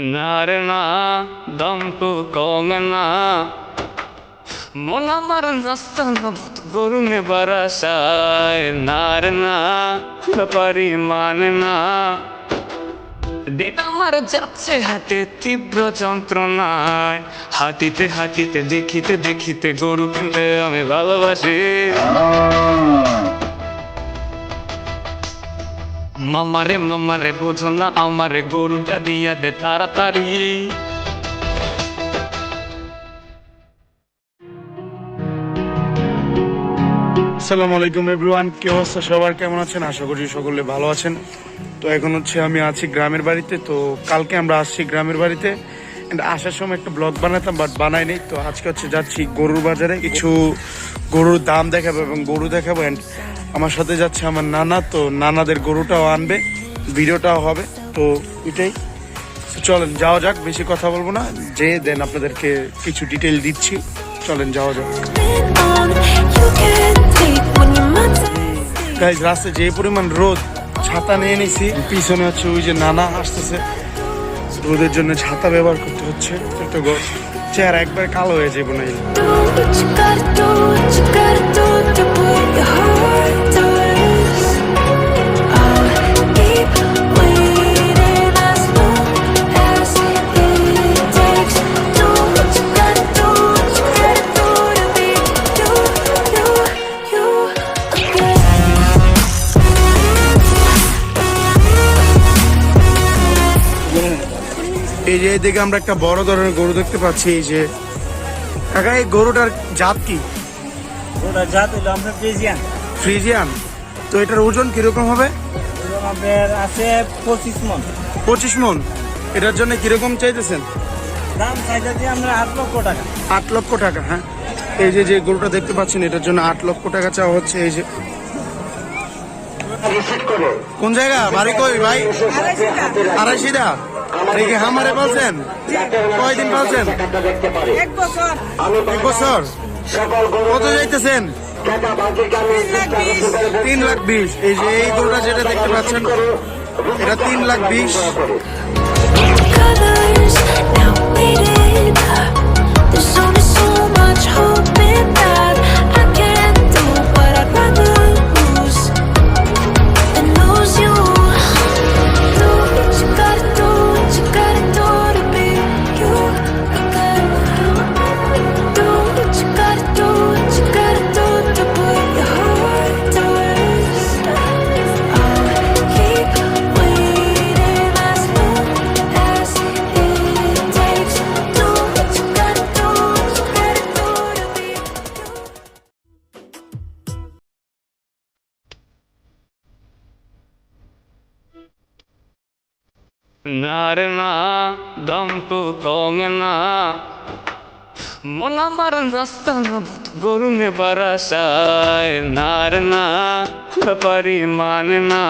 না রে না দম তো কমে না মন আমার রাস্তা গরুমে বারাসায় না রে না ব্যাপারি মানে না আমার যাচ্ছে হাতে তীব্র যন্ত্রণায়। হাতিতে হাতিতে দেখিতে দেখিতে গরু আমি ভালোবাসি। মামারে মামারে বোঝো না, আমারে গরুটা দিয়া দে তাড়াতাড়ি। আসসালামু আলাইকুম এভরিওয়ান, কি অবস্থা সবার? কেমন আছেন? আশা করি সকলে ভালো আছেন। তো এখন হচ্ছে আমি আছি গ্রামের বাড়িতে, তো কালকে আমরা আসছি গ্রামের বাড়িতে। আসার সময় একটা ব্লগ বানাতাম বাট বানাইনি তো আজকে হচ্ছে যাচ্ছি গরুর বাজারে, কিছু গরুর দাম দেখাবো এবং গরু দেখাবো। অ্যান্ড আমার সাথে যাচ্ছে আমার নানা, তো নানাদের গরুটাও আনবে, ভিডিওটাও হবে, তো এটাই। চলেন, যাওয়া যাক, বেশি কথা বলব না, যে দেন আপনাদেরকে কিছু ডিটেল দিচ্ছি, চলেন, যাওয়া যাক। গাইজ রাস্তায় যে পরিমাণ রোদ, ছাতা নিয়ে নিছি, পিছনে হচ্ছে ওই যে নানা আসতেছে, রোদের জন্য ছাতা ব্যবহার করতে হচ্ছে গ- চেহারা একবার কালো হয়ে যাব না এই যে এদিকে আমরা একটা বড় ধরনের গরু দেখতে পাচ্ছি এই যে কাকা এই গরুটার জাত কি? ওটা জাত হইল আমরা ফ্রিজিয়ান। ফ্রিজিয়ান। তো এটার ওজন কীরকম হবে? আমাদের আছে পঁচিশ মন। পঁচিশ মন। এটার জন্য কীরকম চাইতেছেন? দাম চাইতে দিয়ে আমরা আট লক্ষ টাকা। আট লক্ষ টাকা হ্যাঁ। এই যে যে গরুটা দেখতে পাচ্ছেন এটার জন্য আট লক্ষ টাকা চাওয়া হচ্ছে এই যে। কোন জায়গা? বাড়ি কই ভাই? আড়াইশিটা দেখি হামারে পালছেন কয়দিন পালছেন এক বছর। কত যাইতেছেন? তিন লাখ বিশ। এই যে এই গরুটা যেটা দেখতে পাচ্ছেন এটা তিন লাখ বিশ. There's only so much hope in that. না রে না, দম তো কমে না। মন আমার রাস্তা গরুমে বারাসায় না রে না, ব্যাপারি মানে না।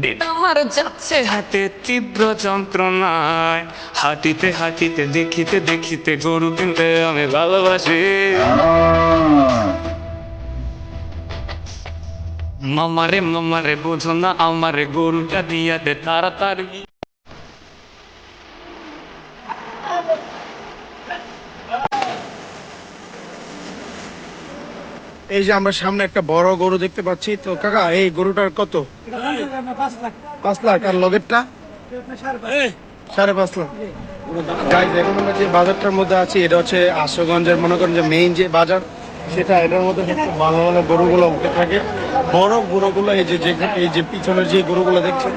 দিন আমার যাচ্ছে হাতে তীব্র যন্ত্রণায়। হাতিতে হাতিতে দেখিতে দেখিতে গরু কিনতে আমি ভালোবাসি। মামারে মামারে বোঝো না আমারে গরুটা দিয়া দে তাড়াতাড়ি। এই যে আমরা সামনে একটা বড় গরু দেখতে পাচ্ছি তো কাকা এই গরুটার কত? পাঁচ লাখ আর লগেরটা? সাড়ে পাঁচ লাখ। এখন আমরা যে বাজারটার মধ্যে আছি এটা হচ্ছে আশুগঞ্জের মনে করেন যে মেইন যে বাজার সেটা এটার মধ্যে ভালো ভালো গরুগুলো উঠে থাকে। বড় গরুগুলো এই যে এই যে পিছনের যে গরুগুলো দেখছেন,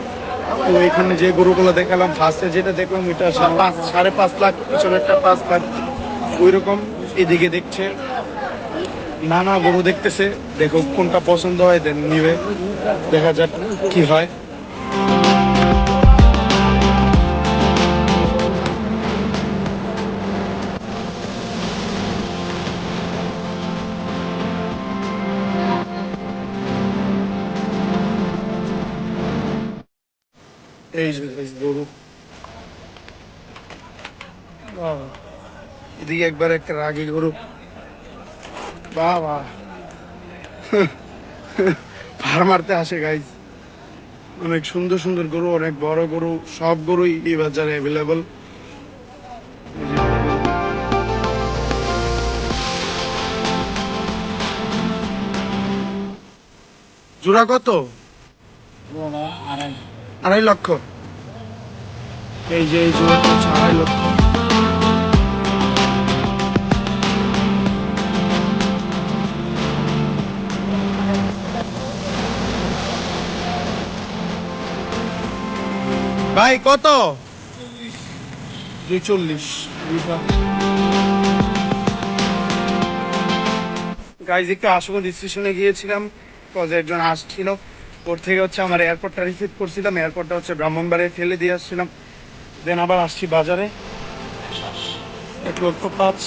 তো এখানে যে গরুগুলো দেখালাম ফার্স্টে যেটা দেখলাম, এটা পাঁচ, সাড়ে পাঁচ লাখ, পিছনে একটা পাঁচ লাখ ওই রকম এদিকে দেখছে। নানা গরু দেখতেছে দেখো কোনটা পছন্দ হয় দেন নিবে। দেখা যাক কি হয়। এই গরু এদিকে একবার একটা রাগি গরু বাবা ভার মারতে আসে গাইজ অনেক সুন্দর সুন্দর গরু অনেক বড় গরু সব গরুই এই বাজারে অ্যাভেলেবল জোড়া কত? আড়াই লক্ষ। এই যে, এই আড়াই লক্ষ। ভাই, কত? চল্লিশ গাইজ একটু আশুগঞ্জ স্টেশনে গিয়েছিলাম কজ একজন আসছিল। ওর থেকে হচ্ছে আমার এয়ারপোর্টটা রিসিভ করছিলাম এয়ারপোর্টটা হচ্ছে ব্রাহ্মণবাড়িয়ে ফেলে দিয়ে আসছিলাম। দেন আবার আসছি বাজারে। এক লক্ষ পাঁচ।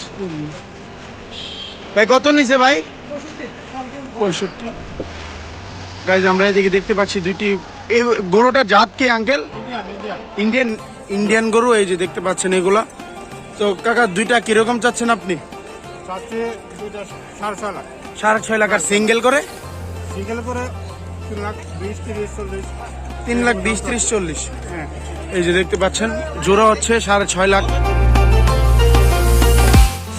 ভাই কত নিছে ভাই? পঁয়ষট্টি। গাইজ আমরা এদিকে দেখতে পাচ্ছি দুইটি এই গরুটার জাত কি আঙ্কেল ইন্ডিয়ান ইন্ডিয়ান গরু এই যে দেখতে পাচ্ছেন এগুলা। তো কাকা দুইটা কীরকম চাচ্ছেন আপনি? সাড়ে ছয় লাখ। সাড়ে ছয় লাখ আর সিঙ্গেল করে? সিঙ্গেল করে তিন লাখ বিশ তিরিশ চল্লিশ। তিন লাখ বিশ ত্রিশ চল্লিশ। হ্যাঁ। এই যে দেখতে পাচ্ছেন জোড়া হচ্ছে সাড়ে ছয় লাখ।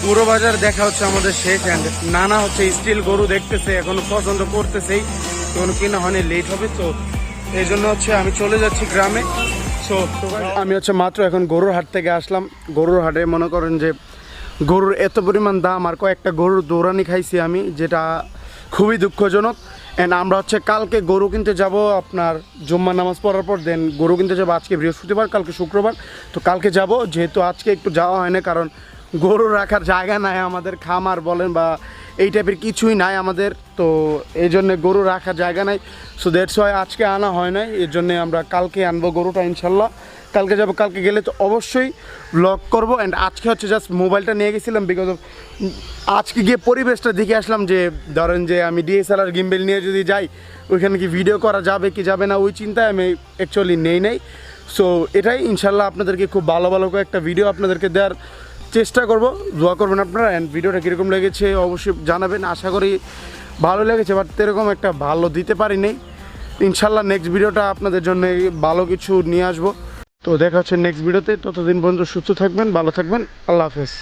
পুরো বাজার দেখা হচ্ছে আমাদের শেষ হ্যান্ড নানা হচ্ছে স্টিল গরু দেখতেছে এখনও পছন্দ করতেছেই। এখনও কিনা হয়নি লেট হবে তো। এই জন্য হচ্ছে আমি চলে যাচ্ছি গ্রামে। সো আমি হচ্ছে মাত্র এখন গরুর হাট থেকে আসলাম। গরুর হাটে মনে করেন যে গরুর এত পরিমাণ দাম আর কয়েকটা গরুর দৌড়ানি খাইছি আমি যেটা খুবই দুঃখজনক। অ্যান্ড আমরা হচ্ছে কালকে গরু কিনতে যাব আপনার জুম্মা নামাজ পড়ার পর দেন গরু কিনতে যাব আজকে বৃহস্পতিবার, কালকে শুক্রবার। তো কালকে যাব, যেহেতু আজকে একটু যাওয়া হয় না, কারণ গরু রাখার জায়গা নাই আমাদের, খামার বলেন বা এই টাইপের কিছুই নাই আমাদের, তো এই জন্যে গরু রাখার জায়গা নাই। সো ওয়াই আজকে আনা হয় নাই, এর জন্যে আমরা কালকে আনব গরুটা ইনশাল্লাহ। কালকে যাব, কালকে গেলে তো অবশ্যই ব্লগ করব। অ্যান্ড আজকে হচ্ছে জাস্ট মোবাইলটা নিয়ে গেছিলাম বিকজ অফ আজকে গিয়ে পরিবেশটা দেখে আসলাম যে, ধরেন যে আমি ডিএসএলআর গিম্বেল নিয়ে যদি যাই, ওইখানে কি ভিডিও করা যাবে কি যাবে না, ওই চিন্তায় আমি অ্যাকচুয়ালি নেই নেই। সো এটাই ইনশাল্লাহ আপনাদেরকে খুব ভালো ভালো করে একটা ভিডিও আপনাদেরকে দেওয়ার চেষ্টা করব। দোয়া করবেন আপনারা। অ্যান্ড ভিডিওটা কীরকম লেগেছে অবশ্যই জানাবেন। আশা করি ভালো লেগেছে বাট এরকম একটা ভালো দিতে পারিনি। ইনশাল্লাহ নেক্সট ভিডিওটা আপনাদের জন্য ভালো কিছু নিয়ে আসব। তো দেখা হচ্ছে নেক্সট ভিডিওতে ততদিন পর্যন্ত সুস্থ থাকবেন ভালো থাকবেন। আল্লাহ হাফেজ।